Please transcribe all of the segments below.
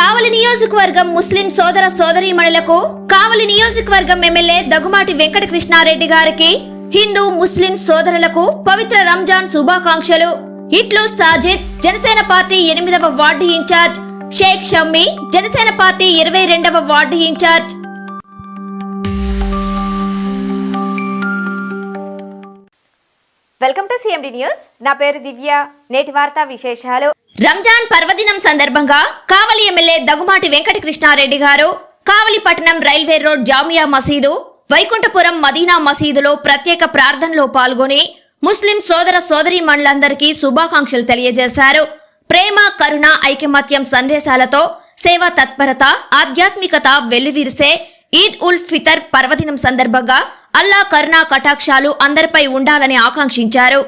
కావలి నియోజకవర్గం ముస్లిం సోదర సోదరీమణులకు కావలి నియోజకవర్గం ఎమ్మెల్యే దగ్గుమాటి వెంకట కృష్ణారెడ్డి గారికి హిందూ ముస్లిం సోదరులకు పవిత్ర రంజాన్ శుభాకాంక్షలు. ఇట్లు సాజిద్ జనసేన పార్టీ ఎనిమిదవ ward in charge. Shaik Shammi Janasena party ఇరవై రెండవ ward in charge. Welcome to CMD news. నా పేరు దివ్య. నేటి వార్తా విశేషాలు. రంజాన్ పర్వదినం సందర్భంగా కావలి ఎమ్మెల్యే దగుమాటి వెంకటకృష్ణారెడ్డి గారు కావలిపట్నం రైల్వే రోడ్ జామియా మసీదు వైకుంఠపురం మదీనా మసీదులో ప్రత్యేక ప్రార్థనలో పాల్గొని ముస్లిం సోదర సోదరీమణులందరికీ శుభాకాంక్షలు తెలియజేశారు. ప్రేమ కరుణ ఐకమత్యం సందేశాలతో సేవా తత్పరత ఆధ్యాత్మికత వెల్లువిరిసే ఈద్ ఉల్ ఫితర్ పర్వదినం సందర్భంగా అల్లా కరుణా కటాక్షాలు అందరిపై ఉండాలని ఆకాంక్షించారు.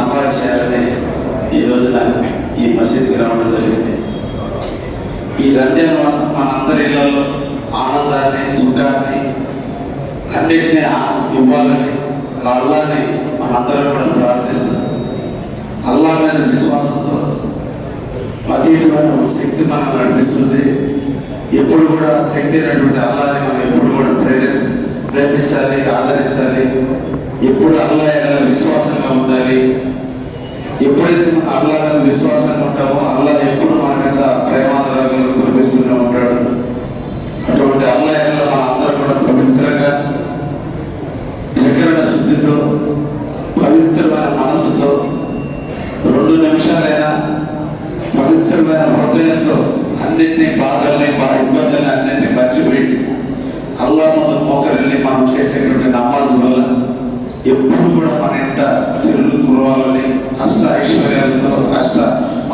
అమరావతి చేయాలని ఈ రోజున ఈ మసీద్ గ్రౌండ్ జరిగింది ఈ రంజాన్ మాసం మనందరి ఇళ్లలో ఆనందాన్ని సుఖాన్ని అన్నింటినీ ఇవ్వాలని అల్లాని మనందరం కూడా ప్రార్థిస్తాం అల్లా మీద విశ్వాసంతో అతీతమైన ఒక శక్తి మనం నడిపిస్తుంది. ఎప్పుడు కూడా శక్తి అయినటువంటి అల్లాని మనం ఎప్పుడు కూడా ప్రేరే ప్రేమించాలి ఆదరించాలి. ఎప్పుడు అల్లా ఏదైనా విశ్వాసంగా ఉండాలి. ఎప్పుడైతే మనం అల్లా మీద విశ్వాసంగా ఉంటామో అల్లా పవిత్రమైన హృదయంతో అన్నింటినీ బాధల్ని మా ఇబ్బందుల్ని అన్నింటినీ మర్చిపోయి అల్లా ముందు మోకరిల్లి మనం చేసేటువంటి నమాజ్ వల్ల ఎప్పుడు కూడా మన ఇంట సిరులు కురవాలని అష్ట ఐశ్వర్యాలతో అష్ట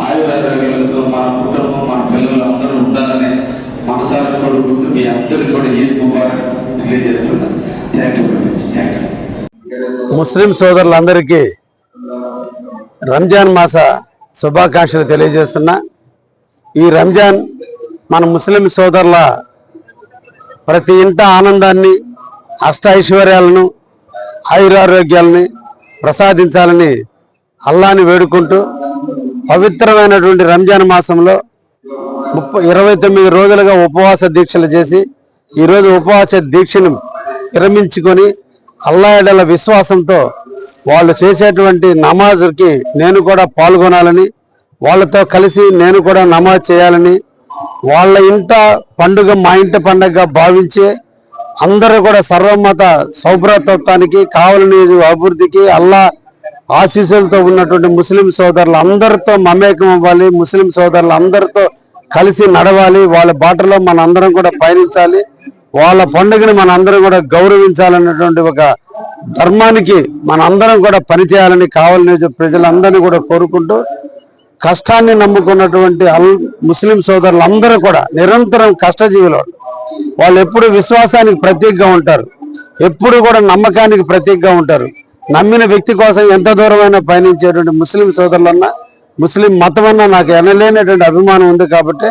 ఆయుర్వేదాలతో మన కుటుంబం మన పిల్లలు అందరూ ఉండాలని మనసారి కొడుకుంటూ మీ అందరికీ కూడా ఈద్ ముబారక్ తెలియజేస్తున్నాను thank you thank you Muslim సోదరులందరికీ రంజాన్ మాస శుభాకాంక్షలు తెలియజేస్తున్నా. ఈ రంజాన్ మన ముస్లిం సోదరుల ప్రతి ఇంట ఆనందాన్ని అష్ట ఐశ్వర్యాలను ఆయురారోగ్యాలని ప్రసాదించాలని అల్లాని వేడుకుంటూ పవిత్రమైనటువంటి రంజాన్ మాసంలో ముప్పై ఇరవై తొమ్మిది రోజులుగా ఉపవాస దీక్షలు చేసి ఈరోజు ఉపవాస దీక్షను విరమించుకొని అల్లా ఎడల విశ్వాసంతో వాళ్ళు చేసేటువంటి నమాజ్కి నేను కూడా పాల్గొనాలని వాళ్ళతో కలిసి నేను కూడా నమాజ్ చేయాలని వాళ్ళ ఇంట పండుగ మా ఇంటి పండుగగా భావించే అందరూ కూడా సర్వమత సౌభ్రతత్వానికి కావలని అభివృద్ధికి అల్లా ఆశీస్సులతో ఉన్నటువంటి ముస్లిం సోదరులు అందరితో మమేకం అవ్వాలి ముస్లిం సోదరులు అందరితో కలిసి నడవాలి వాళ్ళ బాటలో మన అందరం కూడా పయనించాలి. వాళ్ళ పండుగని మన అందరం కూడా గౌరవించాలన్నటువంటి ఒక ధర్మానికి మన అందరం కూడా పనిచేయాలని కావాలని ప్రజలందరినీ కూడా కోరుకుంటూ కష్టాన్ని నమ్ముకున్నటువంటి అల్ ముస్లిం సోదరులందరూ కూడా నిరంతరం కష్టజీవులు వాళ్ళు. ఎప్పుడు విశ్వాసానికి ప్రతీకగా ఉంటారు ఎప్పుడు కూడా నమ్మకానికి ప్రతీకగా ఉంటారు నమ్మిన వ్యక్తి కోసం ఎంత దూరమైనా పయనించేటువంటి ముస్లిం సోదరులన్నా ముస్లిం మతమన్నా నాకు ఎనలేనటువంటి అభిమానం ఉంది కాబట్టి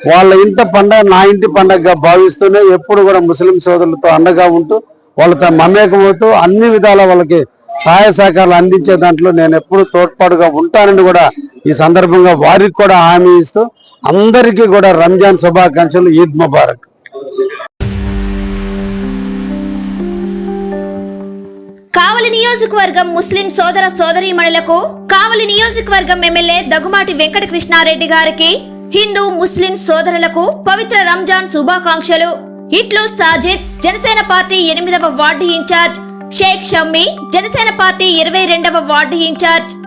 వాళ్ళ ఇంత పండగ నా ఇంటి పండగగా భావిస్తూనే ఎప్పుడు కూడా ముస్లిం సోదరులతో అండగా ఉంటూ వాళ్ళతో మమేకమవుతూ అన్ని విధాల వాళ్ళకి సహాయ సహకారాలు అందించే దాంట్లో నేను ఎప్పుడు తోడ్పాటుగా ఉంటానని కూడా ఈ సందర్భంగా వారికి కూడా హామీ ఇస్తూ అందరికీ కూడా రంజాన్ శుభాకాంక్షలు ఈద్ ముబారక్. కావలి నియోజకవర్గం ముస్లిం సోదర సోదరీమణులకు కావలి నియోజకవర్గం ఎమ్మెల్యే దగ్గుమాటి వెంకట కృష్ణారెడ్డి గారికి హిందూ ముస్లిం సోదరులకు పవిత్ర రంజాన్ శుభాకాంక్షలు. ఇట్లు సాజిద్ జనసేన పార్టీ ఎనిమిదవ ward in charge. Shaik Shammi Janasena party ఇరవై రెండవ వార్డు ఇన్ఛార్జ్.